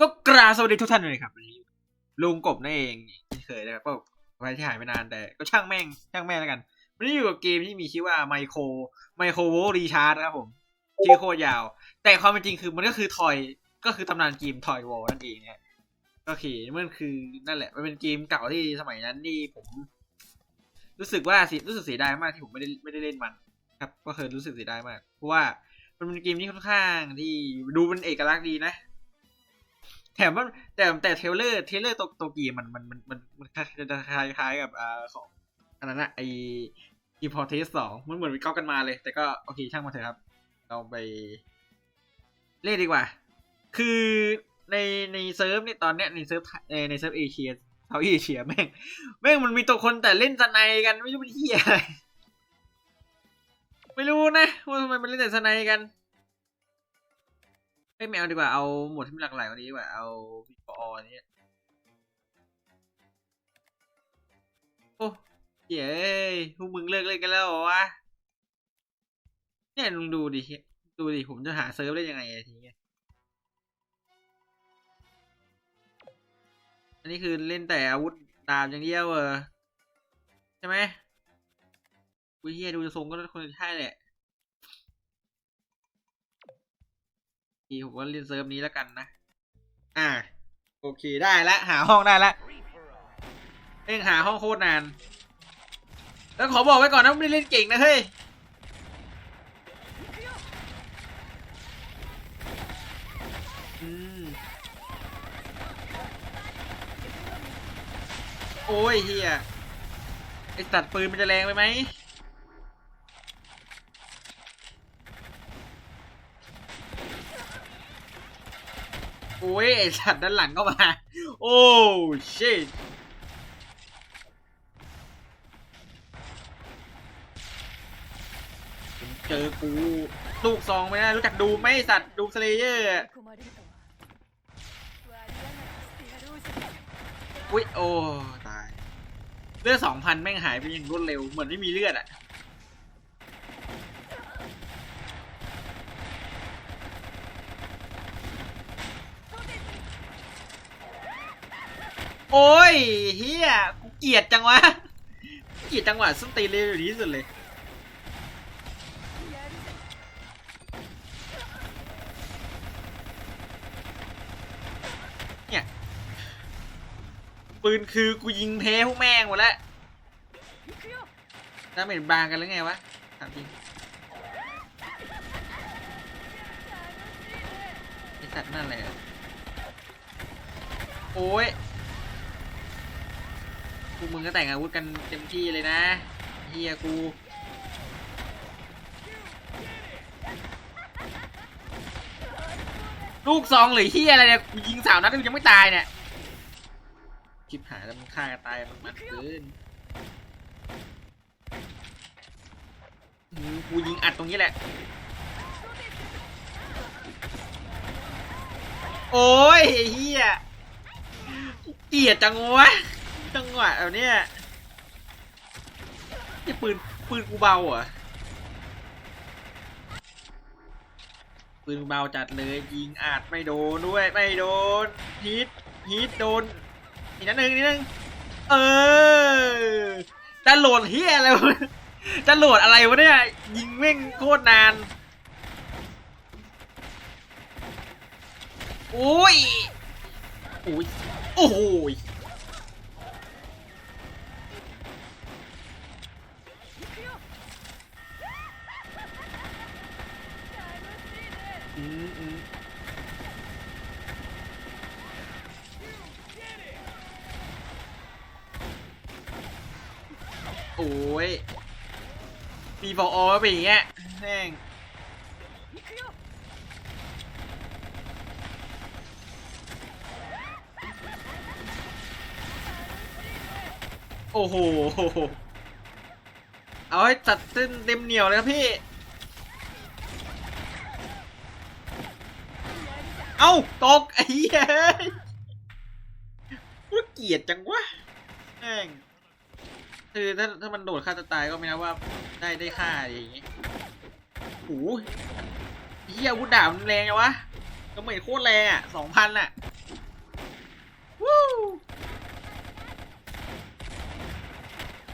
ก็กราบสวัสดีทุกท่านเลยครับวันนี้ลุงกบนั่นเองเช่เคยนะครับก็ไว้ที่หายไปนานแต่ก็ช่างแม่งช่างแม่งแล้วกันวันนี้อยู่กับเกมที่มีชื่อว่าไมโครไมโครโวรีชาร์ดนะครับผมชื่อโคตรยาว แต่ความเป็นจริงคือมันก็คือทอยก็คือตำนานเกมทอยวอลนั่นเองเนี่ยก็คือมันคือนั่นแหละมันเป็นเกมเก่าที่สมัยนั้นที่ผม รู้สึกว่าสิรู้สึกเสียดายมากที่ผมไม่ได้ไม่ได้เล่นมัน ครับ ก็เคยรู้สึกเสียดายมากเพราะว่ามันเป็นเกมที่ค่อนข้างที่ดูเป็นเอกลักษณ์ดีนะ แถมมันแต่แต่เทเลอร์เทเลอร์ตัวตัวกมมันมันมันมันมันคล้ายจะคล้ายกับอ่าของอันนั้นอะไออีพอเทสสองมันเหมือนไปก๊อปกันมาเลย แต่ก็โอเคช่างมาเถอะครับ เราไปเล่นดีกว่า คือในในเซิร์ฟเนี่ยตอนเนี้ยในเซิร์ฟในเซิร์ฟเอเชียเซาท์เอเชียแม่งแม่งมันมีตัวคนแต่เล่นสไนกันไม่รู้เป็นเฮียอะไรไม่รู้นะว่าทำไมมันเล่นแต่สไนกัน เอ้ยไม่เอาดีกว่าเอาหมดที่มันหลากหลายกว่านี้ดีกว่าเอาพีพอนี้โอ้เย้พวกมึงเลิกเล่นกันแล้วเหรอวะเนี่ยลุงดูดิดูดิผมจะหาเซิร์ฟได้ยังไงอะทีเนี้ยอันนี้คือเล่นแต่อาวุธดาบอย่างเดียวเออใช่ไหมวิเฮียดูจะทรงก็คนใช่แหละ ทีผมว่าเล่นเซิร์ฟนี้แล้วกันนะ อ่า โอเคได้และหาห้องได้และเล่นหาห้องโคตรนาน แล้วขอบอกไว้ก่อนนะไม่ได้เล่นเก่งนะเฮ้ยอืมโอ้ยเฮียไอตัดปืนมันจะแรงไปไหม โอ้ยไอสัตว์ด้านหลังก็มา โอ้ชิตเจอกู ลูกซองไม่ได้รู้จักดูไหมไอ้สัตว์ดูสเลเยอร์ 込まれるとは割り当なくしてやろうじゃない อุ้ยโอ้ตาย เลือดสองพันแม่งหายไปอย่างรวดเร็ว เหมือนไม่มีเลือดอะ โอ้ยเฮียกูเกลียดจังวะเกลียดจังหวะส้นตีนเลยดีสุดเลยเนี่ยปืนคือกูยิงเทพวกแม่งหมดแล้วน้าเหม็นบางกันแล้วไงวะถามจริงไอสัตว์นั่นอะไรอะโอ้ย พวกมึงก็แต่งอาวุธกันเต็มที่เลยนะเฮียกูลูกซองหรือเฮียอะไรเนี่ยกูยิงสาวนัดกูยังไม่ตายเนี่ยชิบหายแล้วมึงฆ่ากันตายมันมันเกินกูยิงอัดตรงนี้แหละ โอ้ยเฮียเกลียดจังวะ จังหวะแบบเนี้ยนี่ปืนปืนกูเบาเหรอปืนเบาจัดเลยยิงอัดไม่โดนด้วยไม่โดนฮิตฮิตโดนอีกนัดนึงนิดนึงเออจะโหลดเฮียอะไรวะจะโหลดอะไรวะเนี่ยยิงเม่งโคตรนานโอ้ยโอ้ยโอ้โหย โอ้ยปีบอกออไปอย่างเงี้ยแม่งโอ้โห เอาให้จัดเต้นเต็มเหนียวเลยครับพี่ เอ้า ตก ไอ้เหี้ยกูเกลียดจังวะแม่งคือถ้าถ้ามันโดดฆ่าตัวตายก็ไม่นะว่าได้ได้ฆ่าอย่างงี้โอ้โหเฮียอาวุธดาบมันแรงจังวะก็เหมือนโคตรแรงอะสองพันอะวู้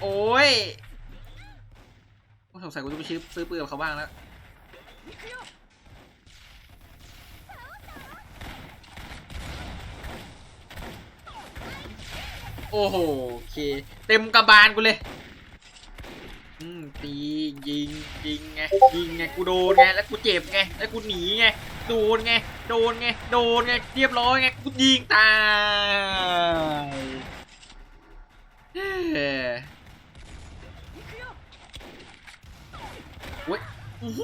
โอ้ยสงสัยกูต้องไปซื้อซื้อปืนกับเขาบ้างแล้ว โอ้โหโอเค เต็มกระบาลกูเลยอืมตียิงยิงไงยิงไงกูโดนไงแล้วกูเจ็บไงแล้วกูหนีไงโดนไงโดนไงโดนไงเรียบร้อยไงกูยิงตายโอ้ยโอ้โห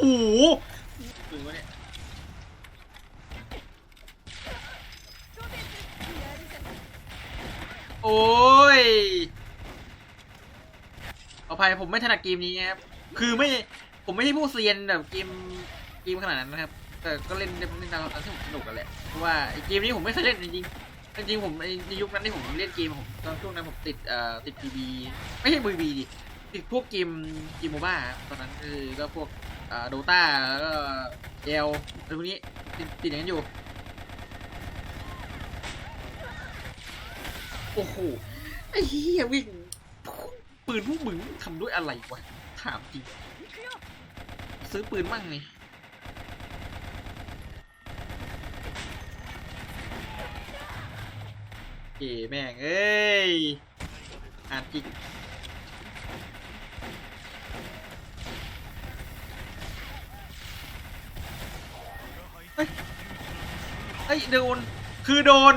โอ้ยขออภัยผมไม่ถนัดเกมนี้ครับ คือไม่ ผมไม่ใช่ผู้เซียนแบบเกมเกมขนาดนั้นนะครับ แต่ก็เล่นเล่นเล่นตามตามที่ผมสนุกกันแหละ เพราะว่าเกมนี้ผมไม่เคยเล่นจริงๆจริงผมในยุคนั้นที่ผมเล่นเกมผมตอนช่วงนั้นผมติดเอ่อติดบีบีไม่ใช่บีบีดิ ติดพวกเกมเกมโมบ้าครับตอนนั้นคือก็พวกอ่าโดตาแล้วก็เอลอะไรพวกนี้ติดติดอย่างนั้นอยู่ โอ้โห ไอ้เฮียวิ่ง ปืนพวกมึงทำด้วยอะไรวะ ถามจริง ซื้อปืนมั่งไงเอ๋แม่ง เอ้ย อ่านจริงเอ้ยเอ้ยโดน คือโดน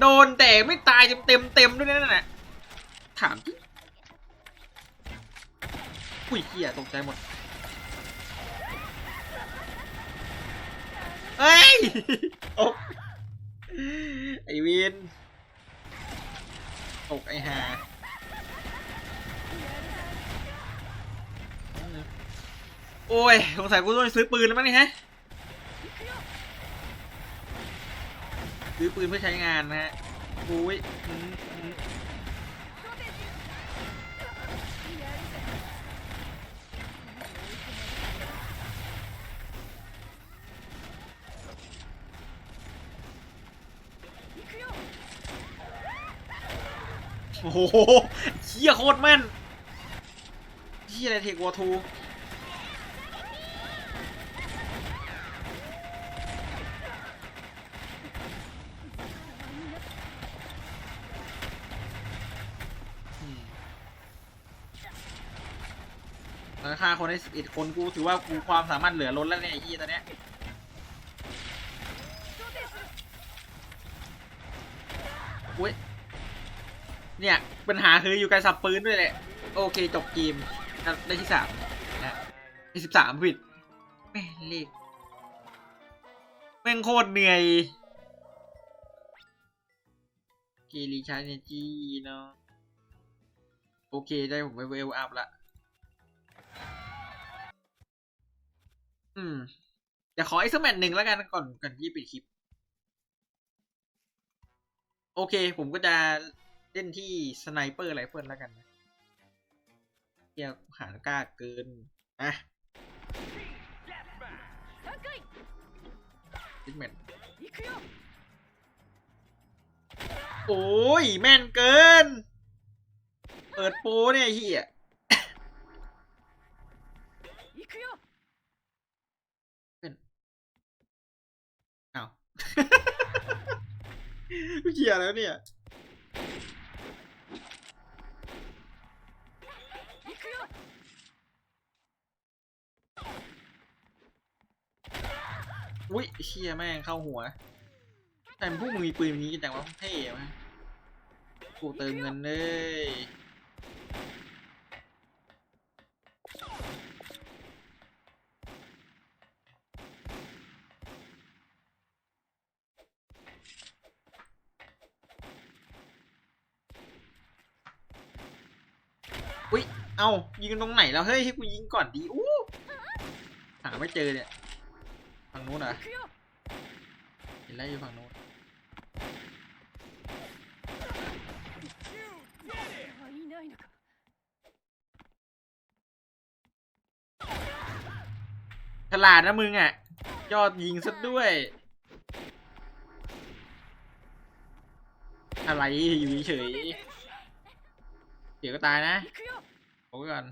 โดนแต่ไม่ตายเต็มเต็มด้วยนั่นน่ะถามจริงอุ้ยเหี้ยตกใจหมดเฮ้ยโอ้ไอวินตกไอหาโอ้ยสงสัยกูต้องซื้อปืนแล้วมั้งนี่ฮะ ซื้อปืนเพื่อใช้งานนะฮะปุ้ยโอ้โหเฮียโคตรแม่นเฮียอะไรเทควอทู อฆ่าคนได้สิบเอ็ดคนกูถือว่ากูความสามารถเหลือล้นแล้วเนี่ยไอ้ยี่ตอนเนี้ยอุ้ยเนี่ยปัญหาคืออยู่การสับปืนด้วยแหละโอเคจบเกมได้ที่สามนะที่สิบสามผิดแม่เลขแม่งโคตรเหนื่อยเกรีชาเนจีเนาะโอเคได้ผมไปเวลอัพละ อืมเดี๋ยวขออีกสักแมตช์หนึ่งแล้วกันก่อนก่อนที่ปิดคลิป โอเค ผมก็จะเล่นที่สไนเปอร์ไรเฟิลแล้วกันเที่ยวหานกล้าเกินนะดิแมนโอ้ย แม่นเกิน เปิดปูเนี่ยเฮีย กูเขียแล้วเนี่ยอุ้ยเคชี่ยแม่งเข้าหัว แต่พวกมึงมีปืนนี้นแต่ว่าเท่ไหมกูเติมเงินเลย เอายิงตรงไหนแล้ว เฮ้ยให้กูยิงก่อนดีอู้หาไม่เจอเนี่ยฝั่งนู้นเหรอเห็นแล้วอยู่ฝั่งนู้นฉลาดนะมึงอะ ยอดยิงซะด้วย อะไรอยู่เฉยเดี๋ยวก็ตายนะ โอเคว้กัน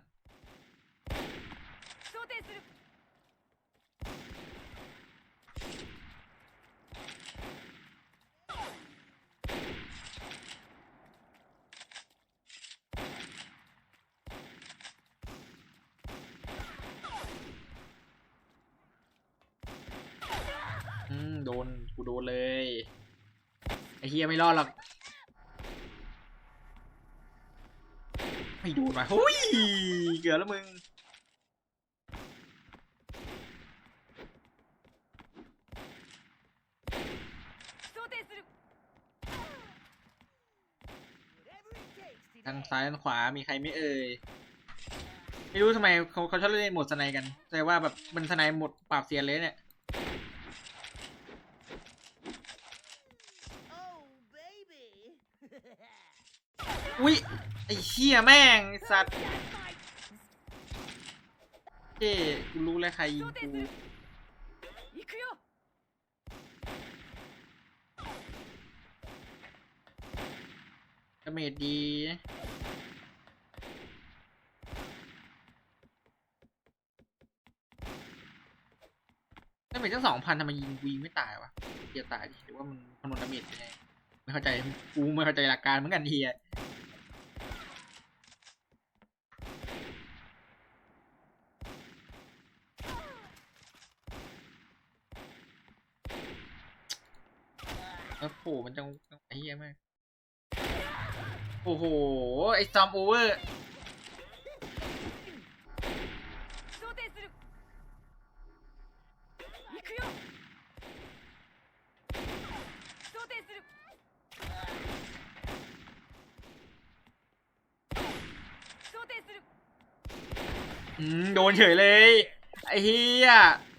อืมโดน กูโดนเลย ไอ้เฮียไม่รอดหรอก ไม่โดนว่ะหุ้ยเกือบแล้วมึงทางซ้ายทางขวามีใครไม่เอ่ยไม่รู้ทำไมเขาเขาชอบเล่นโหมดสนายกันแต่ว่าแบบมันสนายหมดปราบเซียนเลยเนี่ยอุ้ย ไอ้เหี้ยแม่งสัตว์เจ๊กูรู้แล้วใครยิงกูกระเมจดีกระเมจังสองพันทำไมยิงวีไม่ตายวะเฮียตายดิหรือว่ามันคนนกระเมจยังไงไม่เข้าใจกูไม่เข้าใจหลักการเหมือนกันเฮีย จังไอ้เหี้ยมาก โอ้โห ไอ้ซอมโอเวอร์โดนเฉยเลย ไอ้เฮีย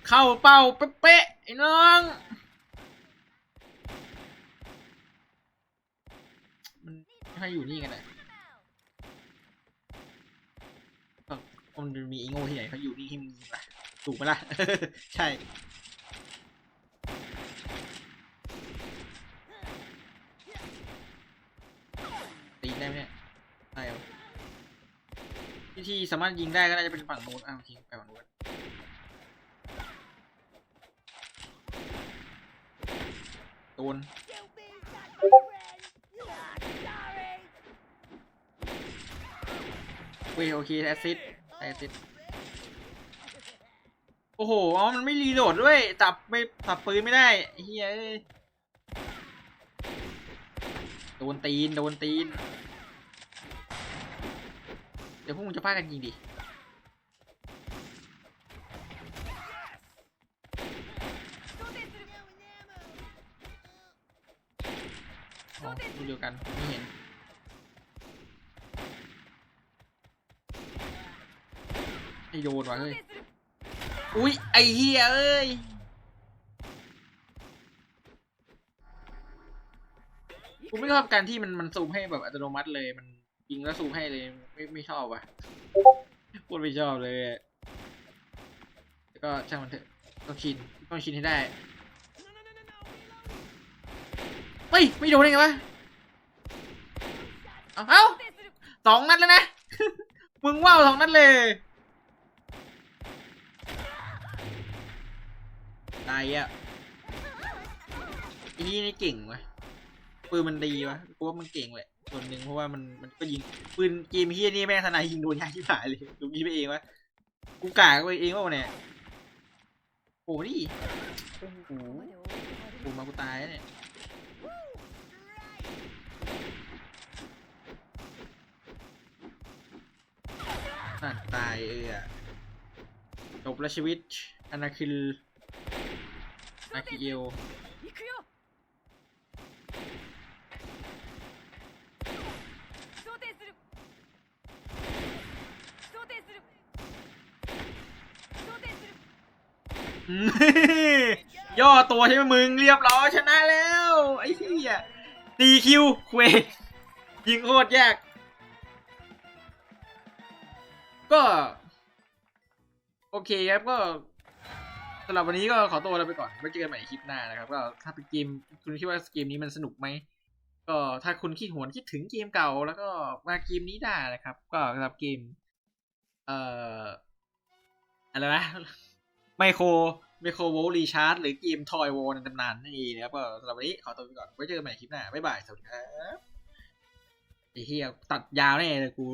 เข้าเป้าเป๊ะๆไอ้น้อง ให้อยู่นี่กันนะก็มันมีอีโง่ที่ไหนเขาอยู่นี่ให้มึงล่ะถูกไหมล่ะ ใช่ตีได้ไหมเนี่ยได้เหรอที่ที่สามารถยิงได้ก็น่าจะเป็นฝั่งนู้นอ้าวโอเคไปฝั่งนู้นโดน อุ้โอเคแอซิดแอซิดโอ้โหมันไม่รีโหลดด้วยจับไม่จับปืนไม่ได้เฮียโดนตีนโดนตีน เดี๋ยวพวกมึงจะพลาดกันยิงดิดูเดียวกันไม่เห็น ไอโยนวะเฮ้ย อุ้ยไอเฮียเอ้ย กูไม่ชอบการที่มันมันซูมให้แบบอัตโนมัติเลย มันยิงแล้วซูมให้เลย ไม่ไม่ชอบว่ะพูดไม่ชอบเลยแล้วก็ช่างมันเถอะต้องชินต้องชินให้ได้เฮ้ยไม่โดนเลยไงวะ เอาสองนัดแล้วนะ มึงว่าวสองนัดเลยายอะไอ้นี่นี่เก่งวะปืนมันดีวะกูว่ามันเก่งแหละส่วนหนึ่งเพราะว่ามันมันก็ยิงปืนเกมเฮียนี่แม่งทนายยิงโดนยากที่หายเลยดูยิงไปเองวะกูกากไปเองว่าเนี่ยโอ้ดิโอ้โหกูมากูตายเนี่ยตายเออจบแล้วชีวิตอนาคือ อาคิเลย่อตัวใช่ไหมมึงเรียบร้อยชนะแล้ว ไอ้เหี้ะตีคิวเควยิงโคตรยกก็ โอเคครับก็ สำหรับวันนี้ก็ขอตัวลาไปก่อนไว้เจอกันใหม่คลิปหน้านะครับ ก็ถ้าเป็นเกมคุณคิดว่าเกมนี้มันสนุกไหมก็ถ้าคุณคิดหวนคิดถึงเกมเก่า แล้วก็มาเกมนี้ได้นะครับ ก็สำหรับเกม เอ่ออะไรนะไมโครไมโครโวลีชาร์ดหรือเกมทอยโวในตำนานนั่นเองนะครับก็สำหรับวันนี้ขอตัวไปก่อนไว้เจอกันใหม่คลิปหน้าบ๊ายบายสวัสดีครับไอ้เหี้ยตัดยาวแน่เลยกู